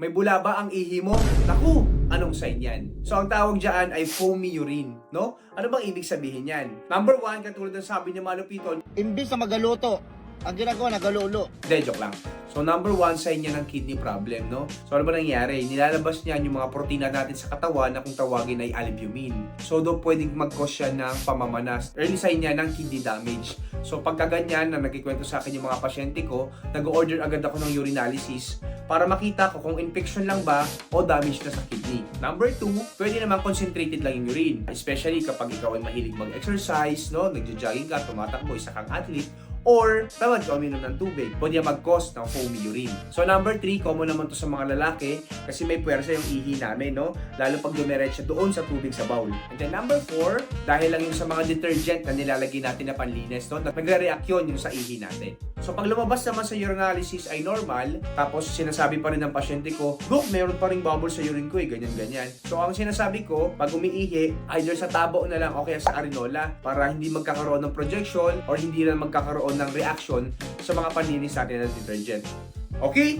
May bula ba ang ihi mo? Naku, anong sign yan? So ang tawag dyan ay foamy urine, no? Ano bang ibig sabihin yan? Number one, katulad ng sabi ni Malupito, Imbis na magaluto, ang ginagawa nagalulo. Hindi, joke lang. So, number one, sign niya ng kidney problem, no? So, ano ba nangyari? Nilalabas niya yung mga protina natin sa katawan na kung tawagin ay albumin. So, doon pwedeng mag-cause siya ng pamamanas. Early sign niya ng kidney damage. So, pagka ganyan, na nagkikwento sa akin yung mga pasyente ko, nag-order agad ako ng urinalysis para makita ko kung infection lang ba o damage na sa kidney. Number two, pwede naman concentrated lang yung urine. Especially kapag ikaw ay mahilig mag-exercise, no? Nagja-jogging ka, tumatakbo, isa kang athlete, or tamad ka uminom ng tubig. Pwede mag-cause ng foamy urine. So number 3, common naman to sa mga lalaki kasi may puwersa yung ihi namin, no? Lalo pag dumiretso doon sa tubig sa bowl. And then number 4, dahil lang yung sa mga detergent na nilalagay natin na panlinis, no? Nagre-react yun yung sa ihi natin. So pag lumabas naman sa urinalysis ay normal, tapos sinasabi pa rin ng pasyente ko, Look, meron pa rin bubble sa urine ko eh, ganyan-ganyan. So ang sinasabi ko, pag umiihi, either sa tabo na lang o kaya sa arenola para hindi magkakaroon ng projection or hindi na magkakaroon ng reaction sa mga panlinis natin ng detergent. Okay?